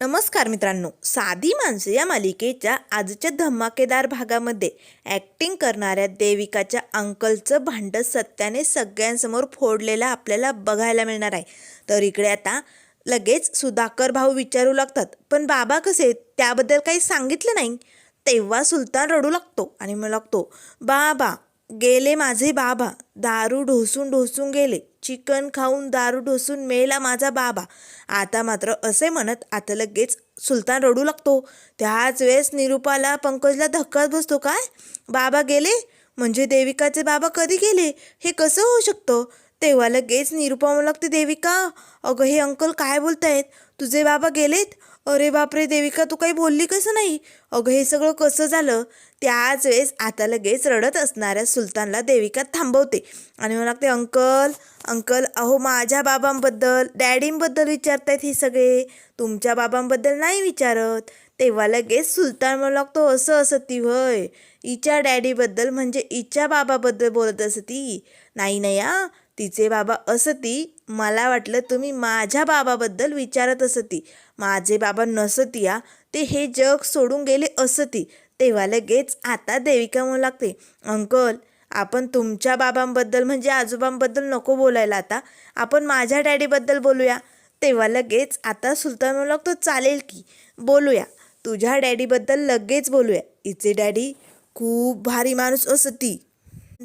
नमस्कार मित्रांनो. साधी माणसं या मालिकेच्या आजच्या धमाकेदार भागामध्ये ॲक्टिंग करणाऱ्या देविकाच्या अंकलचं भांडं सत्याने सगळ्यांसमोर फोडलेलं आपल्याला बघायला मिळणार आहे. तर इकडे आता लगेच सुधाकर भाऊ विचारू लागतात पण बाबा कसे त्याबद्दल काही सांगितलं नाही? तेव्हा सुलतान रडू लागतो आणि मग लागतो बाबा गेले माझे बाबा. दारू ढोसून ढोसून गेले. चिकन खाऊन दारू ढोसून मेला माझा बाबा. आता मात्र असे म्हणत आता लगेच सुलतान रडू लागतो. त्याच वेळेस निरुपाला पंकजला धक्काच बसतो काय? बाबा गेले? म्हणजे देविकाचे बाबा कधी गेले? हे कसं होऊ शकतं? तेव्हा लगेच निरुपा म्हणू लागते देविका अगं हे अंकल काय बोलतायत? तुझे बाबा गेलेत? अरे बापरे देविका तू काही बोलली कसं नाही? अगं हे सगळं कसं झालं? त्याच वेळेस आता लगेच रडत असणाऱ्या सुलतानला देविका थांबवते. आणि मला लागते अंकल अंकल अहो माझ्या बाबांबद्दल डॅडींबद्दल विचारतायत हे सगळे. तुमच्या बाबांबद्दल नाही विचारत. तेव्हा लगेच सुलतान म्हणू लागतो असं असं ती होय. इच्या डॅडीबद्दल म्हणजे इच्या बाबाबद्दल बोलत असं ती नाही नाही आ. तिचे बाबा असं ती मला वाटलं तुम्ही माझ्या बाबाबद्दल विचारत असं ती माझे बाबा नसती या ते हे जग सोडून गेले असं ती तेव्हा लगेच आता देविका म्हणू लागते अंकल आपण तुमच्या बाबांबद्दल म्हणजे आजोबांबद्दल नको बोलायला आता. आपण माझ्या डॅडीबद्दल बोलूया. तेव्हा लगेच आता सुलतान म्हणू लागतो चालेल की बोलूया. तुझ्या डॅडीबद्दल लगेच बोलूया. हिचे डॅडी खूप भारी माणूस असती.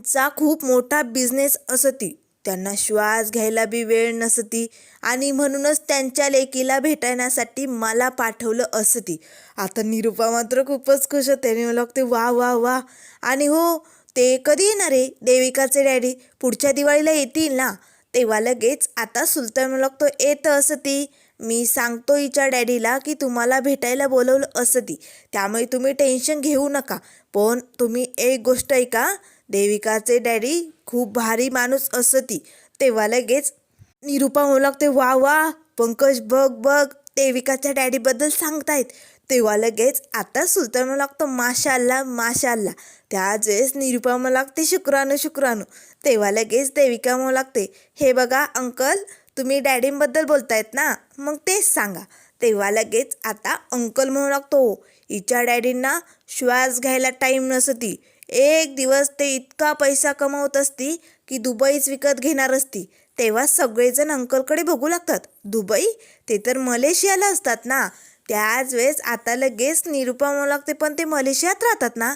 चा खूप मोठा बिझनेस असती. त्यांना श्वास घ्यायला बी वेळ नसती आणि म्हणूनच त्यांच्या लेकीला भेटण्यासाठी मला पाठवलं असती. आता निरुपा मात्र खूपच खुश होते. मला ते वा वा वा. आणि हो ते कधी येणार आहे? देविकाचे डॅडी पुढच्या दिवाळीला येतील ना? तेव्हा लगेच आता सुलतान मला लागतो येतं असं ती मी सांगतो हिच्या डॅडीला की तुम्हाला भेटायला बोलवलं असं ती त्यामुळे तुम्ही टेन्शन घेऊ नका. पण तुम्ही एक गोष्ट ऐका देविकाचे डॅडी खूप भारी माणूस असती तेव्हा लगेच निरुपा म्हणू लागते वा वा पंकज बघ बघ देविकाच्या डॅडीबद्दल सांगतायत. तेव्हा लगेच आता सुलतान म्हणू लागतो माशाल्ला माशाल्ला त्याच वेळेस निरुपा म्हणू लागते शुक्राणू शुक्राणू. तेव्हा लगेच देविका म्हणू लागते हे बघा अंकल तुम्ही डॅडींबद्दल बोलतायत ना मग तेच सांगा. तेव्हा लगेच आता अंकल म्हणू लागतो हिच्या डॅडींना श्वास घ्यायला टाईम नसती एक दिवस ते इतका पैसा कमवत असती की दुबईच विकत घेणार असती. तेव्हा सगळेजण अंकलकडे बघू लागतात. दुबई? ते तर मलेशियाला असतात ना. त्याच वेळेस आता लगेच निरुपा म्हणू लागते पण ते मलेशियात राहतात ना.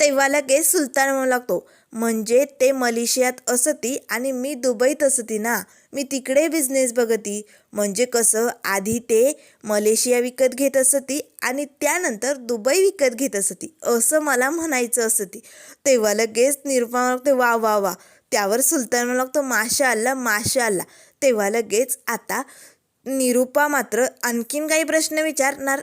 तेव्हा लगेच सुलतान म्हणू लागतो म्हणजे ते मलेशियात असती आणि मी दुबईत असती ना मी तिकडे बिझनेस बघती. म्हणजे कसं आधी ते मलेशिया विकत घेत असती आणि त्यानंतर दुबई विकत घेत असती. असं मला म्हणायचं असती. तेव्हा लगेच निरुपा म्हणू वा वा वा. त्यावर सुलतान लागतो माशा अल्ला माशा अल्ला तेव्हा लगेच आता निरुपा मात्र आणखीन काही प्रश्न विचारणार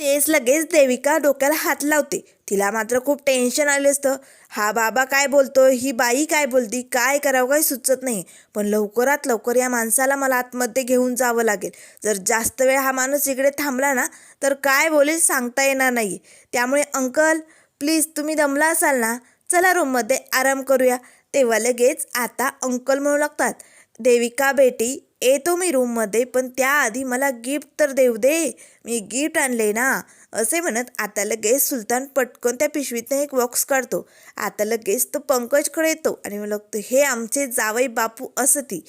तेच लगेच देविका डोक्याला हात लावते. तिला मात्र खूप टेन्शन आले असतं. हा बाबा काय बोलतो? ही बाई काय बोलती? काय करावं? काही सुचत नाही. पण लवकरात लवकर या माणसाला मला आतमध्ये घेऊन जावं लागेल. जर जास्त वेळ हा माणूस इकडे थांबला ना तर काय बोलेल सांगता येणार नाही त्यामुळे अंकल प्लीज तुम्ही दमला असाल ना चला रूममध्ये आराम करूया. तेव्हा लगेच आता अंकल म्हणू लागतात देविका बेटी येतो मी रूममध्ये पण त्याआधी मला गिफ्ट तर देऊ दे. मी गिफ्ट आणले ना असे म्हणत आता लगेच सुलतान पटकन त्या पिशवीतनं एक बॉक्स काढतो. आता लगेच तो पंकजकडे येतो आणि मला हे आमचे जावई बापू असती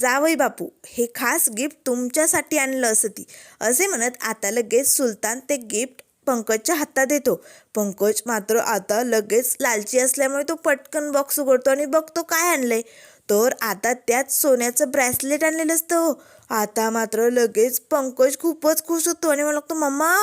जावई बापू हे खास गिफ्ट तुमच्यासाठी आणलं असती. असे म्हणत आता लगेच सुलतान ते गिफ्ट पंकजच्या हातात देतो. पंकज मात्र आता लगेच लालची असल्यामुळे तो पटकन बॉक्स उघडतो आणि बघतो काय आणलंय. तर आता त्यात सोन्याचं ब्रेसलेट आणलेलं असतं हो. आता मात्र लगेच पंकज खूपच खुश होतो आणि मला लागतो मम्मा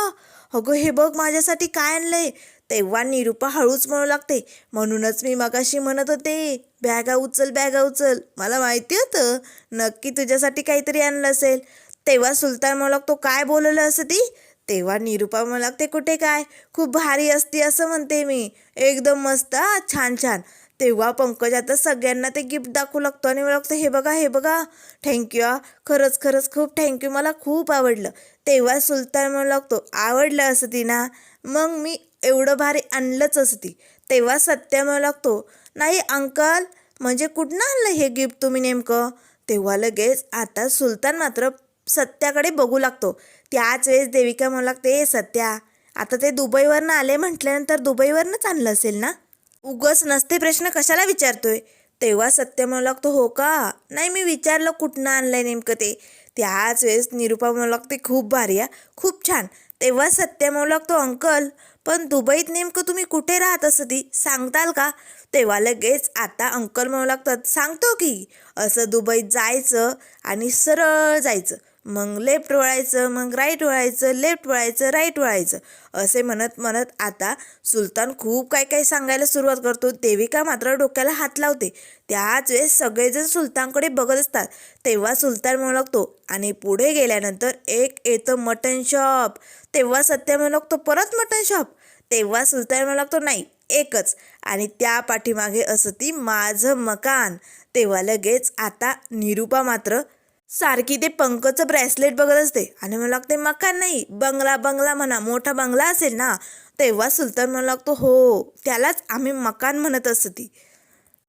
अगं हे बघ माझ्यासाठी काय आणलंय? तेव्हा निरुपा हळूच म्हणू लागते म्हणूनच मी मगाशी म्हणत होते बॅगा उचल बॅगा उचल मला माहिती होतं नक्की तुझ्यासाठी काहीतरी आणलं असेल. तेव्हा सुलतान म्हणू लागतो काय बोलवलं असं ती? तेव्हा निरुपा म्हणू लागते कुठे काय? खूप भारी असती असं म्हणते मी. एकदम मस्त छान छान. तेव्हा पंकज आता सगळ्यांना ते गिफ्ट दाखवू लागतो आणि मला हे बघा हे बघा. थँक्यू आ खरंच खरंच खूप थँक्यू मला खूप आवडलं. तेव्हा सुलतान म्हणू लागतो आवडलं असं ती ना? मग मी एवढं भारी आणलंच असती तेव्हा सत्य म्हणू लागतो नाही अंकल म्हणजे कुठनं आणलं हे गिफ्ट तुम्ही नेमकं? तेव्हा लगेच आता सुलतान मात्र सत्याकडे बघू लागतो. त्याच वेळेस देविका म्हणू लागते "ए सत्या आता ते दुबईवरनं आले म्हटल्यानंतर दुबईवरनंच आणलं असेल ना? उगस नसते प्रश्न कशाला विचारतोय? तेव्हा सत्य म्हणू लागतो हो का? नाही मी विचारलं कुठनं आणलंय नेमकं ते. त्याच वेळेस निरुपा म्हणू लागते खूप भारी आहे खूप छान. तेव्हा सत्य म्हणू लागतो अंकल पण दुबईत नेमकं तुम्ही कुठे राहत असं ती? सांगताल का? तेव्हा लगेच आता अंकल म्हणू लागतात सांगतो की असं दुबईत जायचं आणि सरळ जायचं. मग लेफ्ट वळायचं मग राईट वळायचं लेफ्ट वळायचं राईट वळायचं. असे म्हणत म्हणत आता सुलतान खूप काय काय सांगायला सुरुवात करतो. देविका मात्र डोक्याला हात लावते? त्याच वेळेस सगळेजण सुलतानकडे बघत असतात. तेव्हा सुलतान म्हणू लागतो आणि पुढे गेल्यानंतर एक येतं मटन शॉप तेव्हा सत्य म्हणू लागतो परत मटन शॉप तेव्हा सुलतान म्हणू लागतो नाही एकच. आणि त्या पाठीमागे असं ती माझं मकान. तेव्हा लगेच आता निरुपा मात्र सारखी ते पंकचं ब्रेसलेट बघत असते. आणि मला लागते मकान नाही बंगला बंगला म्हणा मोठा बंगला असेल ना तेव्हा सुलतान म्हणू लागतो हो त्यालाच आम्ही मकान म्हणत असती.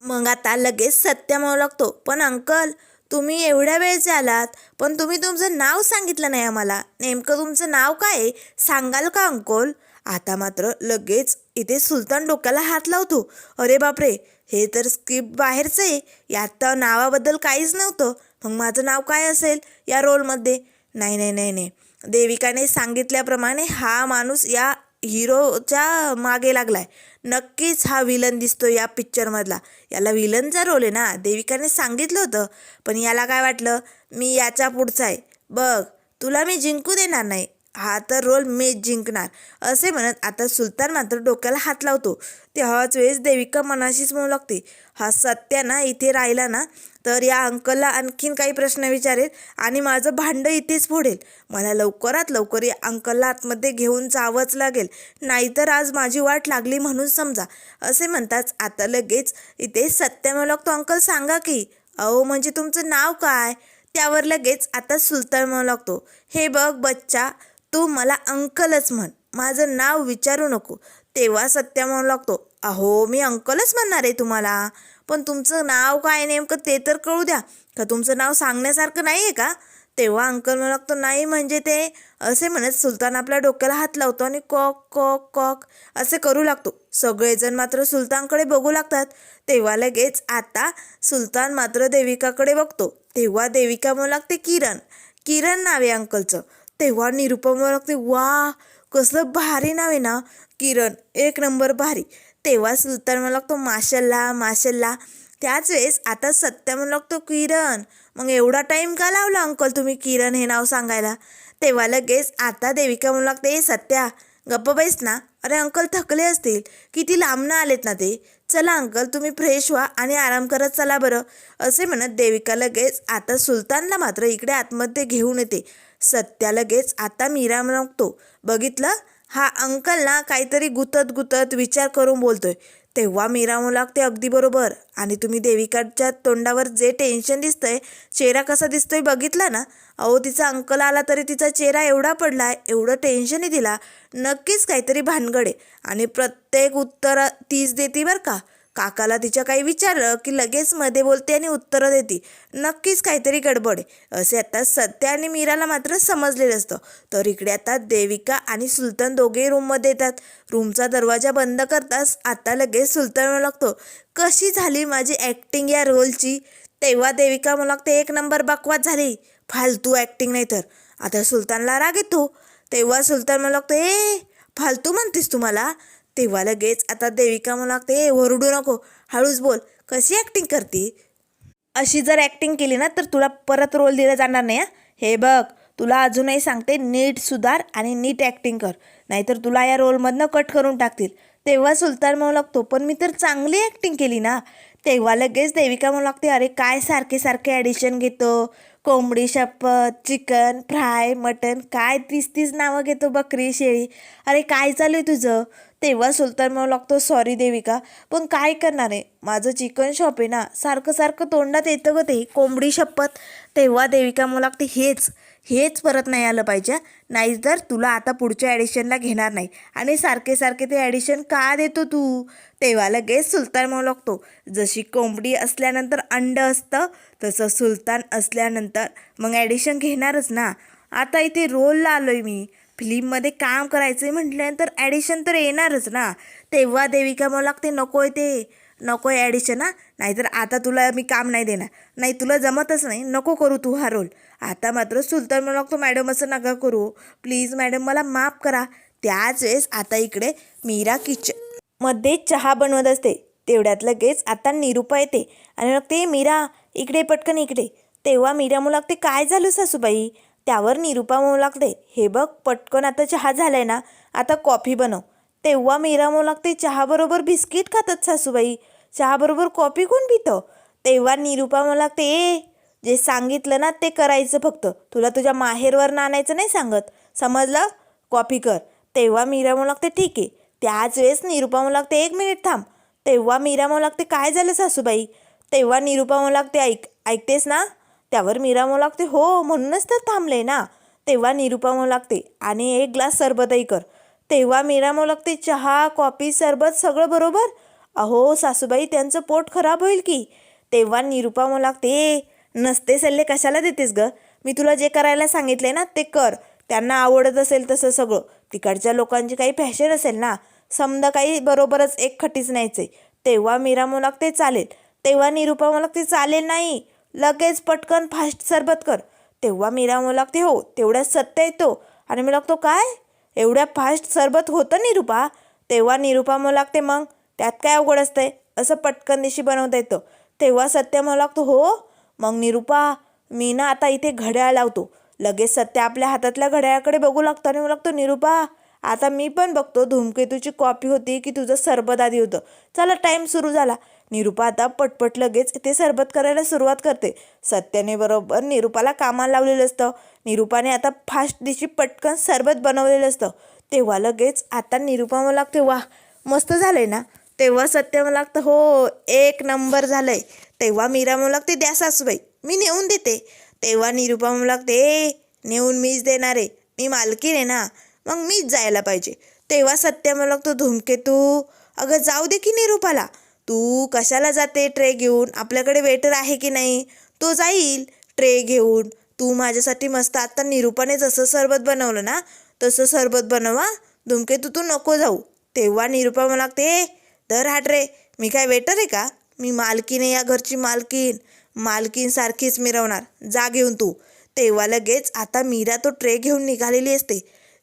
मग आता लगेच सत्य म्हणू लागतो पण अंकल तुम्ही एवढ्या वेळचे आलात पण तुम्ही तुमचं नाव सांगितलं नाही आम्हाला. नेमकं तुमचं नाव काय आहे सांगाल का अंकल? आता मात्र लगेच इथे सुलतान डोक्याला हात लावतो. अरे बापरे हे तर स्क्रिप्ट बाहेरचं आहे. यात नावाबद्दल काहीच नव्हतं. मग माझं नाव काय असेल या रोलमध्ये नाही नाही नाही नाही. देविकाने सांगितल्याप्रमाणे हा माणूस या हिरोच्या मागे लागलाय. नक्कीच हा विलन दिसतो या पिक्चरमधला याला विलनचा रोल आहे ना? देविकाने सांगितलं होतं. पण याला काय वाटलं? मी याच्या पुढचा आहे. बघ तुला मी जिंकू देणार नाही. हा तर रोल मीच जिंकणार. असे म्हणत आता सुलतान मात्र डोक्याला हात लावतो. तेव्हाच वेळेस देविका मनाशीच म्हणू लागते. हा सत्या ना इथे राहिला ना तर या अंकलला आणखीन काही प्रश्न विचारेल आणि माझं भांडं इथेच फोडेल. मला लवकरात लवकर या अंकलला आतमध्ये घेऊन जावंच लागेल. नाहीतर आज माझी वाट लागली म्हणून समजा. असे म्हणताच आता लगेच इथे सत्य म्हणू लागतो अंकल सांगा की अहो म्हणजे तुमचं नाव काय? त्यावर लगेच आता सुलतान म्हणू लागतो हे बघ बच्चा तू मला अंकलच म्हण. माझं नाव विचारू नको. तेव्हा सत्या म्हणू लागतो अहो मी अंकलच म्हणणार आहे तुम्हाला. पण तुमचं नाव काय नेमकं ते तर कळू द्या. का तुमचं नाव सांगण्यासारखं नाही आहे का? तेव्हा अंकल म्हणू लागतो नाही म्हणजे ते असे म्हणत सुलतान आपल्या डोक्याला हात लावतो आणि कॉक कॉक कॉक असे करू लागतो. सगळेजण मात्र सुलतानकडे बघू लागतात. तेव्हा लगेच आता सुलतान मात्र देविकाकडे बघतो. तेव्हा देविका म्हणू लागते किरण किरण नाव आहे अंकलचं. तेव्हा निरुपा म्हणू लागते वा कसलं भारी नाव आहे ना. किरण एक नंबर भारी. तेव्हा सुलतान म्हणू लागतो माशल्ला माशल्ला त्याच वेळेस आता सत्य म्हणू लागतो किरण. मग एवढा टाईम का लावला अंकल तुम्ही किरण हे नाव सांगायला? तेव्हा लगेच आता देविका म्हणू लागते हे सत्या गप्प बैस ना. अरे अंकल थकले असतील. किती लांबनं आलेत ना ते. चला अंकल तुम्ही फ्रेश व्हा आणि आराम करत चला बरं. असे म्हणत देविका लगेच आता सुलतानला मात्र इकडे आतमध्ये घेऊन येते. सत्या लगेच आता मीरा म्हणतो बघितलं? हा अंकल ना काहीतरी गुतत गुतत विचार करून बोलतोय. तेव्हा मीरा लागते अगदी बरोबर. आणि तुम्ही देविकाच्या तोंडावर जे टेन्शन दिसतंय चेहरा कसा दिसतोय बघितला ना? अहो तिचा अंकल आला तरी तिचा चेहरा एवढा पडला एवढं टेन्शनही दिला नक्कीच काहीतरी भानगड आहे. आणि प्रत्येक उत्तर तीच देते बरं का? काकाला तिच्या काही विचारलं की लगेच मध्ये बोलते आणि उत्तरं देते. नक्कीच काहीतरी गडबड आहे. असे आता सत्या आणि मीराला मात्र समजलेलं असतं. तर इकडे आता देविका आणि सुलतान दोघेही रूममध्ये येतात. रूमचा दरवाजा बंद करताच आता लगेच सुलतान लागतो कशी झाली माझी ॲक्टिंग या रोलची तेव्हा देविका मला लागते एक नंबर बकवास झाली. फालतू ॲक्टिंग नाही तर. आता सुलतानला राग येतो. तेव्हा सुलतान मला लागतो ए फालतू म्हणतेस तुम्हाला तेव्हा लगेच आता देविका म्हणू लागते ए ओरडू नको हळूच बोल कशी ॲक्टिंग करते? अशी जर ॲक्टिंग केली ना तर तुला परत रोल दिला जाणार नाही हे? बघ तुला अजूनही सांगते नीट सुधार आणि नीट ॲक्टिंग कर नाहीतर तुला या रोलमधनं कट करून टाकतील. तेव्हा सुलतान म्हणू लागतो पण मी तर चांगली ॲक्टिंग केली ना. तेव्हा लगेच देविका म्हणू लागते अरे काय सारखे सारखे ॲडिशन घेतो? कोंबडी शपथ चिकन फ्राय मटन काय तीस तीस नावं घेतो बकरी शेळी? अरे काय चालू आहे तुझं? तेव्हा सुलतान म्हणू लागतो सॉरी देविका पण काय करणार आहे? माझं चिकन शॉप आहे ना सारखं सारखं तोंडात येतं गं ते कोंबडी शपथ. तेव्हा देविका म्हणू लागते हेच हेच परत नाही आलं पाहिजे नाहीतर तुला आता पुढच्या ॲडिशनला घेणार नाही. आणि सारखे सारखे ते ॲडिशन का देतो तू? तेव्हा लगेच सुलतान म्हणू लागतो जशी कोंबडी असल्यानंतर अंड असतं तसं सुलतान असल्यानंतर मग ॲडिशन घेणारच ना. आता इथे रोलला आलो आहे मी. फिल्ममध्ये काम करायचं आहे म्हटल्यानंतर ॲडिशन तर येणारच ना. तेव्हा देविका मला लागते नको आहे ते नको आहे ॲडिशन हां. नाहीतर आता तुला मी काम नाही देणार. नाही तुला जमतच नाही. नको करू तू हा रोल आता मात्र सुलतान मला लागतो मॅडम असं नका करू. प्लीज मॅडम मला माफ करा. त्याच वेळेस आता इकडे मीरा किचनमध्ये चहा बनवत असते. तेवढ्यात लगेच आता निरूपा येते. आणि मग ते मीरा इकडे पटकन इकडे. तेव्हा मीरा मुलाग ते काय झालं सासूबाई? त्यावर निरूपा म्हणू लागते हे बघ पटकन आता चहा झालाय ना आता कॉफी बनव. तेव्हा मीरा म्हणू लागते चहाबरोबर बिस्किट खातात सासूबाई. चहाबरोबर कॉफी कोण पितं? तेव्हा निरूपा म्हणू लागते ए जे सांगितलं ना ते करायचं फक्त. तुला तुझ्या माहेरवर आणायचं नाही सांगत. समजलं? कॉफी कर. तेव्हा मीरा म्हणू लागते ठीक आहे. त्याच वेळेस निरूपा म्हणू लागते एक मिनिट थांब. तेव्हा मीरा म्हणू लागते काय झालं सासूबाई? तेव्हा निरूपा म्हणू लागते ऐक ऐकतेस ना? त्यावर मीरा म्हणू लागते. हो म्हणूनच तर थांबले ना. तेव्हा निरूपा म्हणू लागते. आणि एक ग्लास सरबतही कर. तेव्हा मीरा म्हणू लागते चहा कॉफी सरबत सगळं बरोबर? अहो सासूबाई त्यांचं पोट खराब होईल की? तेव्हा निरूपा म्हणू लागते नसते सल्ले कशाला देतेस ग? मी तुला जे करायला सांगितले ना ते कर. त्यांना आवडत असेल तसं सगळं. तिकडच्या लोकांची काही फॅशन असेल ना समजा काही बरोबरच एक खटीच न्यायचे तेव्हा मीरा म्हणू लागते चालेल. तेव्हा निरूपा म्हणू लागते चालेल नाही. लगेच पटकन फास्ट सरबत कर. तेव्हा मीरा म्हणू लागते हो तेवढ्यात सत्य येतो आणि मी लागतो काय? एवढ्या फास्ट सरबत होतं निरूपा? तेव्हा निरूपा म्हणू लागते मग त्यात काय अवघड असतंय? असं पटकन दिशी बनवता येतं. तेव्हा सत्य म्हणू लागतो हो. मग निरूपा मी ना आता इथे घड्याळ लावतो. लगेच सत्य आपल्या हातातल्या घड्याळाकडे बघू लागतो आणि म्हणू लागतो निरूपा आता मी पण बघतो धूमकेतूची कॉपी होती की तुझं सरबत आधी होतं. चला टाईम सुरू झाला. निरूपा आता पटपट लगेच ते सरबत करायला सुरुवात करते. सत्याने बरोबर निरूपाला कामाला लावलेलं असतं. निरूपाने आता फास्ट दिशी पटकन सरबत बनवलेलं असतं. तेव्हा लगेच आता निरूपा मला लागते वा मस्त आहे ना? तेव्हा सत्य मला लागतं हो एक नंबर झालं आहे तेव्हा मीरा मला लागते द्या सासूबाई मी नेऊन देते. तेव्हा निरूपा मला लागते ए नेऊन मीच देणार आहे. मी मालकीन आहे ना मग मीच जायला पाहिजे. तेव्हा सत्य मला लागतो धूमकेतू अगं जाऊ दे की निरूपाला. तू कशाला जाते ट्रे घेऊन? आपल्याकडे वेटर आहे की नाही? तो जाईल ट्रे घेऊन. तू माझ्यासाठी मस्त आत्ता निरूपाने जसं सरबत बनवलं ना तसं सरबत बनवा. धुमकेतू तू नको जाऊ. तेव्हा निरूपा मला लागते दर हा ट्रे. मी काय वेटर आहे का? मी मालकीन आहे या घरची मालकीन. मालकीनसारखीच मिरवणार. जा घेऊन तू. तेव्हा लगेच आता मीरा तो ट्रे घेऊन निघालेली असते.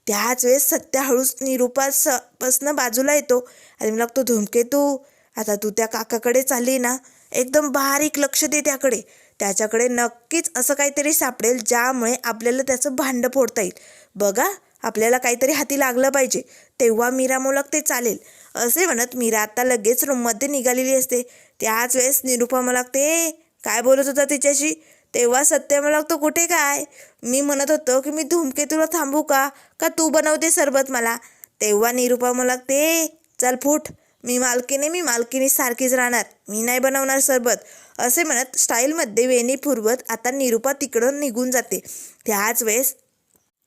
त्याच वेळेस सत्या हळूच निरूपास पासनं बाजूला येतो. आणि मला लागतो धुमकेतू आता तू त्या काकाकडे चालली ना एकदम बारीक लक्ष दे त्याकडे. त्याच्याकडे नक्कीच असं काहीतरी सापडेल ज्यामुळे आपल्याला त्याचं भांडं फोडता येईल. बघा आपल्याला काहीतरी हाती लागलं पाहिजे तेव्हा मीरा मुलक ते चालेल. असे म्हणत मीरा आता लगेच रूममध्ये निघालेली असते. त्याच वेळेस निरुपा मला ते काय बोलत होता तिच्याशी? तेव्हा सत्य मला तो कुठे काय? मी म्हणत होतो की मी धूमकेतूला थांबू का? का तू बनवते सरबत मला? तेव्हा निरुपा मला ते चल फूट. मी मालकीने मी मालकीने सारखीच राहणार. मी नाही बनवणार सरबत. असे म्हणत स्टाईलमध्ये वेणी पुरवत आता निरूपा तिकडं निघून जाते. त्याच वेळेस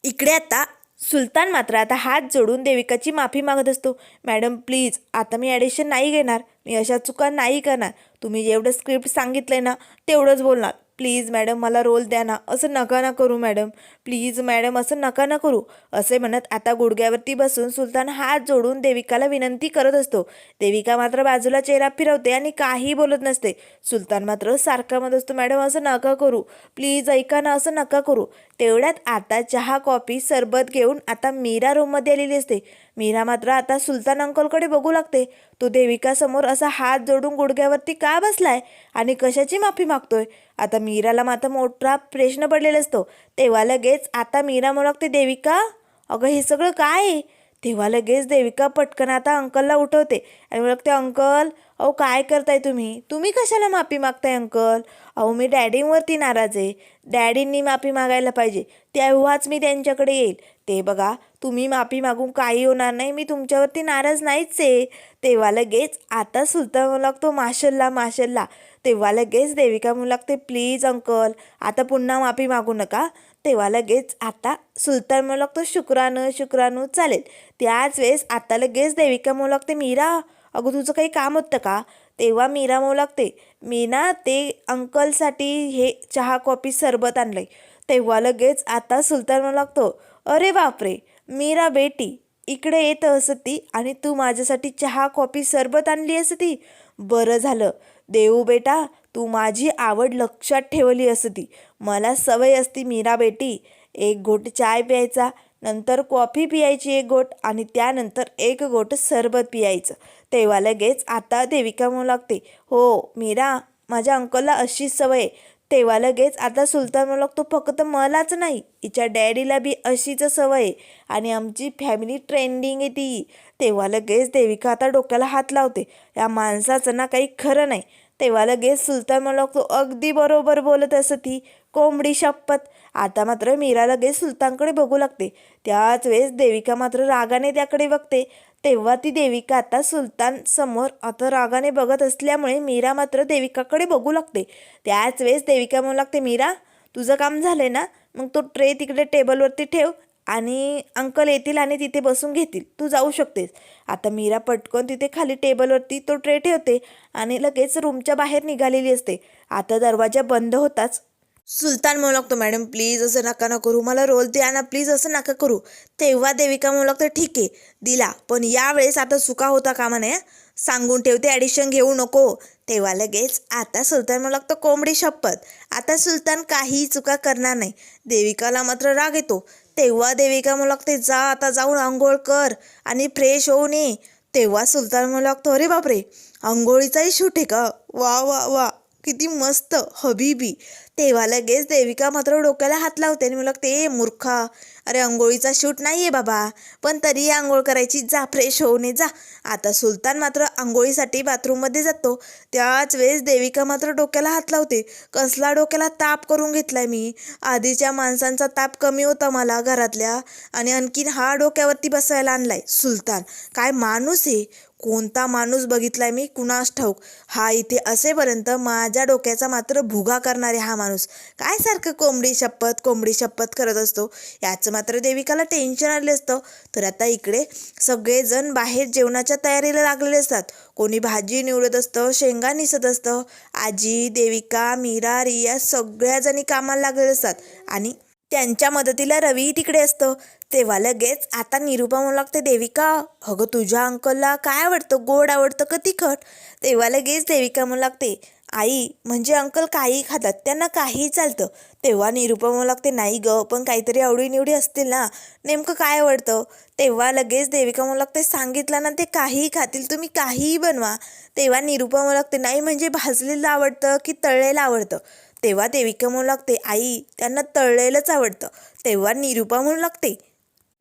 इकडे आता सुलतान मात्र आता हात जोडून देविकाची माफी मागत असतो. मॅडम प्लीज आता मी ॲडिशन नाही घेणार. मी अशा चुका नाही करणार. तुम्ही जेवढं स्क्रिप्ट सांगितलं ना तेवढंच बोलणार. प्लीज मॅडम मला रोल द्या ना. असं नका ना करू मॅडम. प्लीज मॅडम असं नका ना करू. असे म्हणत आता गुडघ्यावरती बसून सुलतान हात जोडून देविकाला विनंती करत असतो. देविका मात्र बाजूला चेहरा फिरवते आणि काही बोलत नसते. सुलतान मात्र सारखा म्हणत असतो मॅडम असं नका करू. प्लीज ऐका ना असं नका करू. तेवढ्यात आता चहा कॉफी सरबत घेऊन आता मीरा रूममध्ये आलेली असते. मीरा मात्र आता सुलतान अंकलकडे बघू लागते. तो देविकासमोर असा हात जोडून गुडघ्यावरती का बसलाय आणि कशाची माफी मागतोय? आता मीराला मात्र मोठा प्रश्न पडलेला असतो. तेव्हा लगेच आता मीरा म्हणू लागते देविका अगं हे सगळं काय आहे? तेव्हा लगेच देविका पटकन आता अंकलला उठवते आणि म्हणते अंकल अहो काय करताय तुम्ही? तुम्ही कशाला माफी मागताय अंकल? अहो मी डॅडींवरती नाराज आहे. डॅडींनी माफी मागायला पाहिजे. तेव्हाच मी त्यांच्याकडे येईल. ते बघा तुम्ही माफी मागून काही होणार नाही मी तुमच्यावरती नाराज नाहीच आहे. तेव्हा लगेच आता सुलतान म्हणू लागतो माशल्ला माशल्ला तेव्हा लगेच देविका म्हणू लागते प्लीज अंकल आता पुन्हा माफी मागू नका. तेव्हा लगेच आता सुलतान म्हणू लागतो शुक्राणू शुक्राणू चालेल. त्याच वेळेस आता लगेच देविका म्हणू लागते मीरा अगं तुझं काही काम होतं का? तेव्हा मीरा म्हणू लागते मी ना ते अंकलसाठी हे चहा कॉफी सरबत आणलंय. तेव्हा लगेच आता सुलतान म्हणू लागतो अरे बापरे मीरा बेटी इकडे येत असती आणि तू माझ्यासाठी चहा कॉफी सरबत आणली असती. बरं झालं. देऊ बेटा तू माझी आवड लक्षात ठेवली असती. मला सवय असती मीरा बेटी. एक घोट चाय प्यायचा नंतर कॉफी पियायची एक घोट आणि त्यानंतर एक घोट सरबत पियायचं. तेव्हा लगेच आता देविका म्हणू लागते हो मीरा माझ्या अंकलला अशीच सवय आहे. तेव्हा लगेच आता सुलतान म्हणू तो फक्त मलाच नाही हिच्या डॅडीला बी अशीच सवय आहे आणि आमची फॅमिली ट्रेंडिंग आहे ती. तेव्हा लगेच देविका आता डोक्याला हात लावते या माणसाचं ना काही खरं नाही. तेव्हा लगेच सुलतान म्हणू तो अगदी बरोबर बोलत असं ती कोंबडी शपथ. आता मात्र मीरा लगेच सुलतानकडे बघू लागते. त्याच वेळेस देविका मात्र रागाने त्याकडे बघते. तेव्हा ती देविका आता सुलतान समोर आता रागाने बघत असल्यामुळे मीरा मात्र देविकाकडे बघू लागते. त्याच वेळेस देविका म्हणू लागते मीरा तुझं काम झालंय ना? मग तो ट्रे तिकडे टेबलवरती ठेव आणि अंकल येतील आणि तिथे बसून घेतील. तू जाऊ शकतेस आता मीरा पटकन तिथे खाली टेबलवरती तो ट्रे ठेवते आणि लगेच रूमच्या बाहेर निघालेली असते. आता दरवाजा बंद होताच सुलतान म्हणू लागतो मॅडम प्लीज असं नका ना करू. मला रोल द्या ना प्लीज असं नका करू. तेव्हा देविका म्हणू लागतो ठीक आहे दिला. पण यावेळेस आता चुका होता कामा नये सांगून ठेवते ॲडिशन घेऊ नको. तेव्हा लगेच आता सुलतान म्हणू लागतं कोंबडी शपथ. आता सुलतान काही चुका करणार नाही. देविकाला मात्र राग येतो. तेव्हा देविका म्हणू लागते जा आता जाऊन आंघोळ कर आणि फ्रेश होऊन ये. तेव्हा सुलतान म्हणू लागतो अरे बापरे आंघोळीचाही शूट आहे का? वा वा वा. किती मस्त हबीबी. तेव्हा लगेच देविका मात्र डोक्याला हात लावते आणि मला लागते ए मूर्खा अरे आंघोळीचा शूट नाही आहे बाबा पण तरी आंघोळ करायची जा फ्रेश होऊने जा. आता सुलतान मात्र आंघोळीसाठी बाथरूममध्ये जातो. त्याच वेळेस देविका मात्र डोक्याला हात लावते. कसला डोक्याला ताप करून घेतलाय मी. आधीच्या माणसांचा ताप कमी होता मला घरातल्या आणि आणखीन हा डोक्यावरती बसायला आणलाय. सुलतान काय माणूस आहे? कोणता माणूस बघितलाय मी? कुणास ठाऊक? हा इथे असेपर्यंत माझ्या डोक्याचा मात्र भुगा करणारे हा माणूस. काय सारखं कोंबडी शपथ कोंबडी शपथ करत असतो? याचं मात्र देविकाला टेन्शन आले असतं. तर आता इकडे सगळेजण बाहेर जेवणाच्या तयारीला लागलेले असतात. कोणी भाजी निवडत असतं शेंगा निसत असतं. आजी देविका मीरा रिया सगळ्याजणी कामाला लागलेले असतात. आणि त्यांच्या मदतीला रवी तिकडे असतं. तेव्हा लगेच आता निरूपा म्हणू लागते देविका. अगं तुझ्या अंकलला काय आवडतं? गोड आवडतं का तिखट? तेव्हा लगेच देविका म्हणू लागते आई म्हणजे अंकल काही खातात त्यांना काही चालतं. तेव्हा निरूपा म्हणू लागते नाही ग पण काहीतरी आवडीनिवडी असतील ना. नेमकं काय आवडतं? तेव्हा लगेच देविका म्हणू लागते सांगितलं ना ते काहीही खातील तुम्ही काहीही बनवा. तेव्हा निरूपा म्हणू लागते नाही म्हणजे भाजलेलं आवडतं की तळलेलं आवडतं? तेव्हा देविका म्हणू लागते आई त्यांना तळलेलंच आवडतं. तेव्हा निरूपा म्हणू लागते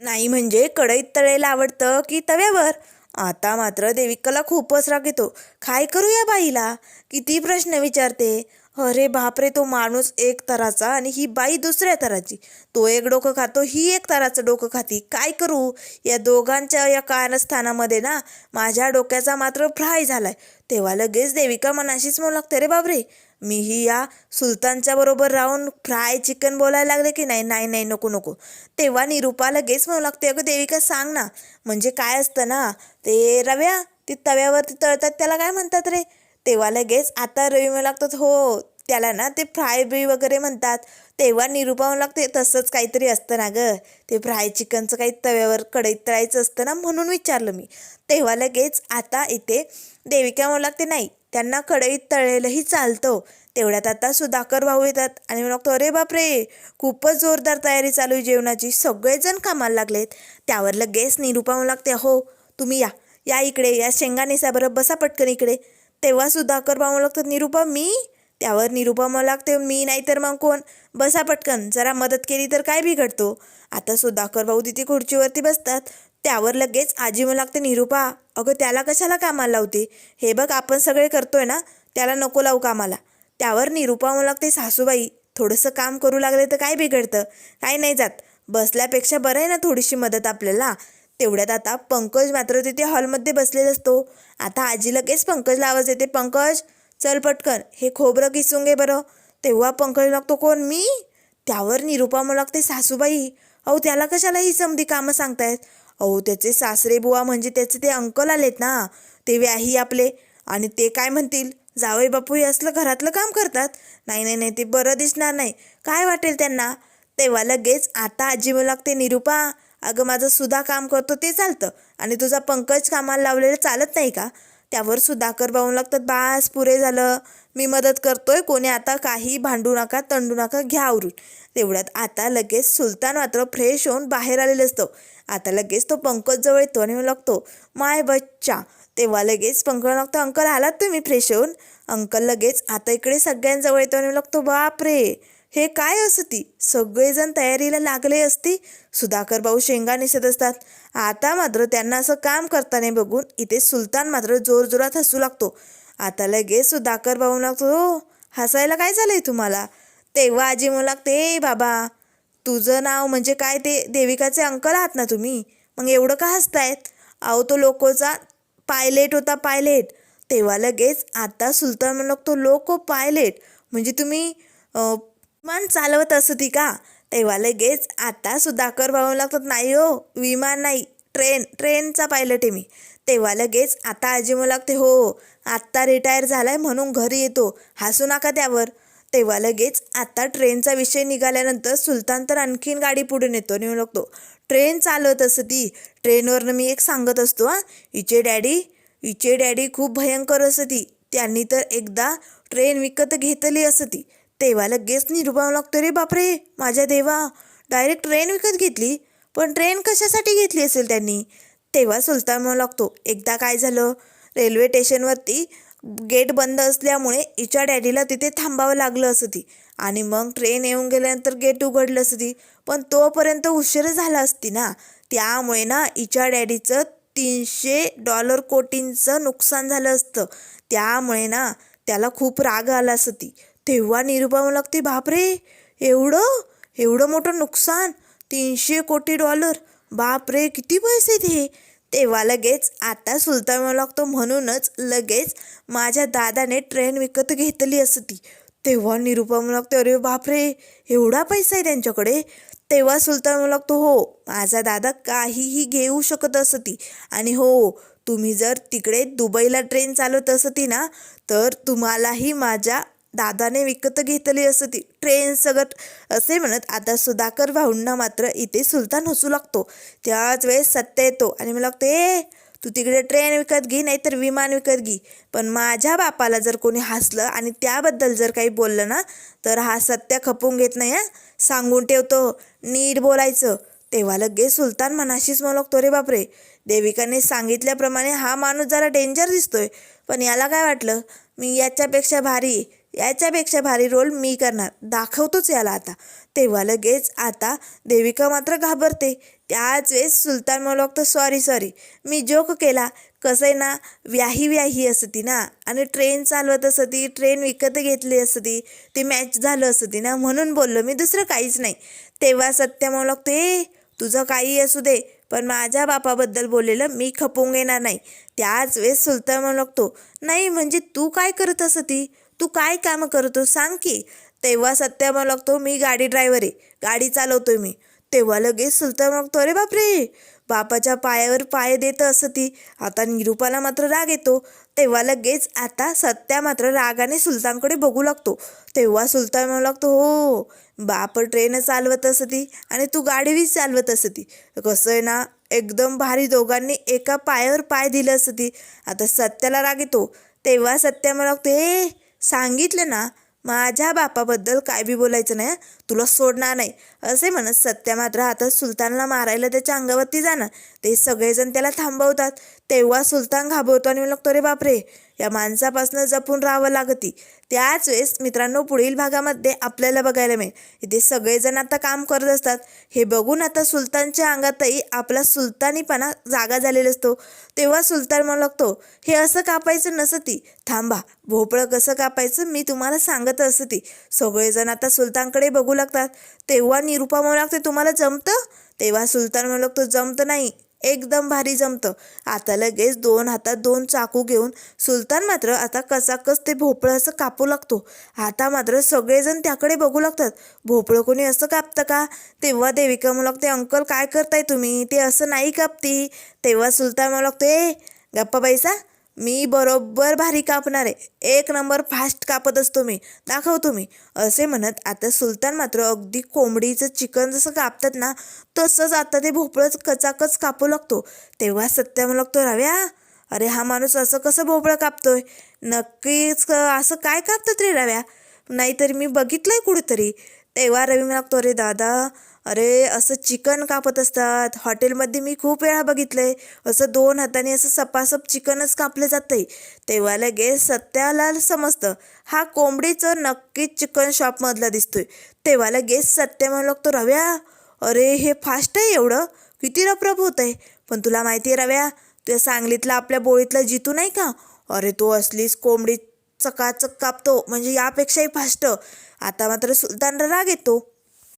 नाही म्हणजे कढईत तळेला आवडतं की तव्यावर? आता मात्र देविकाला खूपच राग येतो काय करू या बाईला? किती प्रश्न विचारते. अरे बापरे तो माणूस एक तराचा आणि ही बाई दुसऱ्या तराची. तो एक डोकं खातो ही एक तराचं डोकं खाती. काय करू? या दोघांच्या या कारस्थानामध्ये ना माझ्या डोक्याचा मात्र फ्राय झालाय. तेव्हा लगेच देविका मनाशीच म्हणू लागते रे बापरे मीही या सुलतानच्या बरोबर राहून फ्राय चिकन बोलायला लागले की नाही? नाही नाही नको नको. तेव्हा निरूपा लगेच म्हणू लागते अगं देविका सांग ना म्हणजे काय असतं ना ते रव्या ती तव्यावरती तळतात त्याला काय म्हणतात रे? तेव्हा लगेच आता रवी म्हणू लागतात हो त्याला ना ते फ्राय बी वगैरे म्हणतात. तेव्हा निरूपा म्हणू लागते तसंच काहीतरी असतं ना गं ते फ्राय चिकनचं काही तव्यावर कढईत तळायचं असतं ना म्हणून विचारलं मी. तेव्हा लगेच आता इथे देविका म्हणू लागते नाही त्यांना कढईत तळलेलंही चालतं. तेवढ्यात आता सुधाकर भाऊ येतात आणि म्हणतो लागतो अरे बापरे खूपच जोरदार तयारी चालू आहे जेवणाची. सगळेजण कामाला लागलेत. त्यावर लगेच निरूपा म्हणू लागते हो तुम्ही या. या इकडे या शेंगा नेसा बसा पटकन इकडे. तेव्हा सुधाकर भाऊ लागतात निरूपा मी? त्यावर निरूपा मला लागते मी नाही तर मग कोण? बसा पटकन. जरा मदत केली तर काय बिघडतो? आता सुधाकर भाऊ तिथे खुर्चीवरती बसतात. त्यावर लगेच आजी मला लागते निरूपा अगं त्याला कशाला कामाला लावते? हे बघ आपण सगळे करतोय ना त्याला नको लावू कामाला. त्यावर निरूपा मला लागते सासूबाई थोडंसं काम करू लागले तर काय बिघडतं? काय नाही जात. बसल्यापेक्षा बरं आहे ना थोडीशी मदत आपल्याला. तेवढ्यात आता पंकज मात्र तिथे हॉलमध्ये बसलेला असतो. आता आजी लगेच पंकजला आवाज येते पंकज चल पटकन हे खोबरं किसून घे बरं. तेव्हा पंकज लागतो कोण मी? त्यावर निरुपा म्हणू लागते सासूबाई अहो त्याला कशाला ही समधी कामं सांगतायत? अहो त्याचे सासरे बुवा म्हणजे त्याचे ते अंकल आलेत ना. ते व्याही आपले. आणि ते काय म्हणतील? जावई बापू हे असलं घरातलं काम करतात? नाही नाही नाही ते बरं दिसणार नाही. काय वाटेल त्यांना? तेव्हा लगेच आता आजी म्हणू लागते निरुपा अगं माझं सुद्धा काम करतो ते चालतं. आणि तुझा पंकज कामाला लावलेलं चालत नाही का? त्यावर सुधाकर भाऊ लागतात बास पुरे झालं. मी मदत करतोय कोणी आता काही भांडू नका तंडू नका घ्या आवरून. तेवढ्यात आता लगेच सुलतान मात्र फ्रेश होऊन बाहेर आलेलं असतो. आता लगेच तो पंकज जवळ येतो आणि लागतो माय बच्चा. तेव्हा लगेच पंकज लागतो अंकल आलात तुम्ही फ्रेश होऊन? अंकल लगेच आता इकडे सगळ्यांजवळ येतो. आणि लागतो बाप रे हे काय असती सगळेजण तयारीला लागले असती? सुधाकर भाऊ शेंगा निसत असतात. आता मात्र त्यांना असं काम करताना बघून इथे सुलतान मात्र जोरजोरात हसू लागतो. आता लगेच सुधाकर भाऊ लागतो हो हसायला काय झालंय तुम्हाला? तेव्हा आजी म्हणू लागते बाबा तुझं नाव म्हणजे काय? ते देविकाचे अंकल आहात ना तुम्ही? मग एवढं का हसतायत? अहो तो लोकोचा पायलेट होता पायलेट. तेव्हा लगेच आता सुलतान म्हणू लागतो लोको पायलेट म्हणजे तुम्ही विमान चालवत असती का? तेव्हा लगेच आता सुधाकर भाऊ लागतात नाही हो विमान नाही ट्रेन ट्रेनचा पायलट आहे मी. तेव्हा लगेच आता आजी म्हणू लागते हो आत्ता रिटायर झालाय म्हणून घरी येतो. हसू नका त्यावर. तेव्हा लगेच आता ट्रेनचा विषय निघाल्यानंतर सुलतान तर आणखीन गाडी पुढे नेतो नेऊ लागतो. ट्रेन चालवत असती. ट्रेनवरनं मी एक सांगत असतो हां. हिचे डॅडी हिचे डॅडी खूप भयंकर असती. त्यांनी तर एकदा ट्रेन विकत घेतली असती. तेव्हा लगेच निरुबाव लागतो रे बापरे माझ्या देवा डायरेक्ट ट्रेन विकत घेतली? पण ट्रेन कशासाठी घेतली असेल त्यांनी? तेव्हा सुलतान म्हणू लागतो एकदा काय झालं? रेल्वे स्टेशनवरती गेट बंद असल्यामुळे हिच्या डॅडीला तिथे थांबावं लागलं असं ती आणि मग ट्रेन येऊन गेल्यानंतर गेट उघडलं असं ती पण तोपर्यंत उशीर झाला असती ना. त्यामुळे ना हिच्या डॅडीचं तीनशे डॉलर कोटींचं नुकसान झालं असतं. त्यामुळे ना त्याला खूप राग आला असं ती तेव्हा निरुपा लागते बापरे! एवढं? एवढं मोठं नुकसान? तीनशे कोटी डॉलर? बापरे! किती पैसे ते तेव्हा लगेच आता सुलतान मला लागतो म्हणूनच लगेच माझ्या दादाने ट्रेन विकत घेतली असती. तेव्हा निरुपा म्हणू लागते अरे बापरे एवढा पैसा आहे त्यांच्याकडे? तेव्हा सुलतान म्हणू लागतो हो माझा दादा काहीही घेऊ शकत असती. आणि हो तुम्ही जर तिकडे दुबईला ट्रेन चालवत असती ना तर तुम्हालाही माझ्या दादाने विकत घेतली असती. ट्रेन सगट असे म्हणत आता सुधाकर भाऊंना मात्र इथे सुलतान हसू लागतो. त्याच वेळेस सत्य येतो आणि मला लागतो ए तू तिकडे ट्रेन विकत घे नाहीतर विमान विकत घे. पण माझ्या बापाला जर कोणी हसलं आणि त्याबद्दल जर काही बोललं ना तर हा सत्य खपवून घेत नाही हा. सांगून ठेवतो नीट बोलायचं. तेव्हा लगेच सुलतान मनाशीच म्हणू लागतो रे बापरे देविकाने सांगितल्याप्रमाणे हा माणूस जरा डेंजर दिसतोय. पण याला काय वाटलं? मी याच्यापेक्षा भारी याच्यापेक्षा भारी रोल मी करणार. दाखवतोच याला आता. तेव्हा लगेच आता देविका मात्र घाबरते. त्याच वेळेस सुलतान म्हणू लागतो सॉरी सॉरी मी जोक केला. कसं आहे ना व्याही व्याही असती ना. आणि ट्रेन चालवत असती ट्रेन विकत घेतली असती ते मॅच झालं असती ना. म्हणून बोललो मी दुसरं काहीच नाही. तेव्हा सत्य म्हणू लागतो ए तुझं काही असू दे. पण माझ्या बापाबद्दल बोललेलं मी खपवून घेणार नाही. त्याच वेळेस सुलतान म्हणू लागतो नाही म्हणजे तू काय करत असती? तू काय कामं करतो सांग की. तेव्हा सत्य मला लागतो मी गाडी ड्रायव्हर आहे. गाडी चालवतोय मी. तेव्हा लगेच सुलतान म्हणतो अरे बापरे! बापाच्या पायावर पाय देत असती आता निरूपाला मात्र राग येतो. तेव्हा लगेच आता सत्या मात्र रागाने सुलतानकडे बघू लागतो. तेव्हा सुलतान म्हणू लागतो हो बाप ट्रेन चालवत असती आणि तू गाडीही चालवत असती कसं आहे ना एकदम भारी दोघांनी एका पायावर पाय दिलं असती आता सत्याला राग येतो. तेव्हा सत्या म्हणू लागतो हे सांगितलं ना माझ्या बापाबद्दल काय बी बोलायचं नाही तुला सोडणार नाही. असे म्हणत सत्या मात्र आता सुलतानला मारायला त्याच्या अंगावरती जाणं. ते सगळेजण त्याला थांबवतात. तेव्हा सुलतान घाबरतो आणि लागतो रे बापरे या माणसापासून जपून राहावं लागती. त्याच वेळेस मित्रांनो पुढील भागामध्ये आपल्याला बघायला मिळेल. इथे सगळेजण आता काम करत असतात. हे बघून आता सुलतानच्या अंगातही आपला सुलतानीपणा जागा झालेला असतो. तेव्हा सुलतान म्हणू लागतो हे असं कापायचं नसती. थांबा भोपळं कसं कापायचं मी तुम्हाला सांगत असती. सगळेजण आता सुलतानकडे बघू लागतात. तेव्हा निरुपा म्हणू लागते तुम्हाला जमतं? तेव्हा सुलतान म्हणू लागतो जमतं नाही. एकदम भारी जमतं. आता लगेच दोन हातात दोन चाकू घेऊन सुलतान मात्र आता कसाकस ते भोपळं असं कापू लागतो. आता मात्र सगळेजण त्याकडे बघू लागतात. भोपळं कोणी असं कापतं का? तेव्हा देविका म्हणू लागते अंकल काय करताय तुम्ही? ते असं नाही कापती. तेव्हा सुलतान म्हणू लागतो ए गप्पा बैसा मी बरोबर भारी कापणार. आहे एक नंबर फास्ट कापत असतो मी दाखव तुम्ही. असे म्हणत आता सुलतान मात्र अगदी कोंबडीचं चिकन जसं कापतात ना तसंच आता ते भोपळंच कचाकच कापू लागतो. तेव्हा सत्य लागतो रव्या अरे हा माणूस असं कसं भोपळं कापतोय? नक्कीच क- असं काय कापतात रे रव्या? नाहीतरी मी बघितलंय कुठेतरी. तेव्हा रवी म्हणतो लागतो अरे दादा अरे असं चिकन कापत असतात. हॉटेलमध्ये मी खूप वेळा बघितलं आहे असं दोन हाताने असं सपासप चिकनच कापलं जातंय. तेव्हा लगेच सत्याला समजतं. हा कोंबडीचं नक्कीच चिकन शॉपमधला दिसतोय. तेव्हा लगेच सत्य म्हणू लागतो रव्या अरे हे फास्ट आहे एवढं? किती रपरप होत आहे पण तुला माहिती आहे रव्या तुझ्या सांगलीतला आपल्या बोळीतला जितू नाही का? अरे तो असलीच कोंबडी चकाचक कापतो. म्हणजे यापेक्षाही फास्ट आता मात्र सुलतानला राग येतो.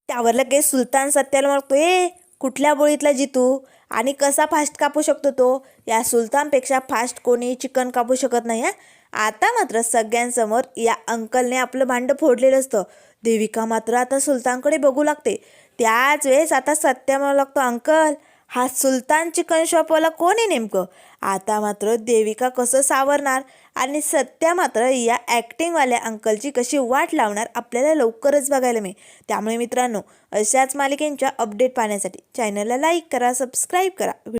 त्यावर लगेच सुलतान सत्याला म्हणतो ए कुठल्या बोळीतला जितू आणि कसा फास्ट कापू शकतो तो? या सुलतानपेक्षा फास्ट कोणी चिकन कापू शकत नाही हं? आता मात्र सगळ्यांसमोर या अंकलने आपलं भांडं फोडलेलं असतं. देविका मात्र आता सुलतानकडे बघू लागते. त्याच वेळेस आता सत्या म्हणू लागतो अंकल हा सुलतान चिकन शॉपवाला कोण आहे नेमकं? आता मात्र देविका कसं सावरणार? आणि सत्या मात्र या ॲक्टिंगवाल्या अंकलची कशी वाट लावणार आपल्याला लवकरच बघायला मिळेल. त्यामुळे मित्रांनो अशाच मालिकेंच्या अपडेट पाहण्यासाठी चॅनलला लाईक करा सबस्क्राईब करा.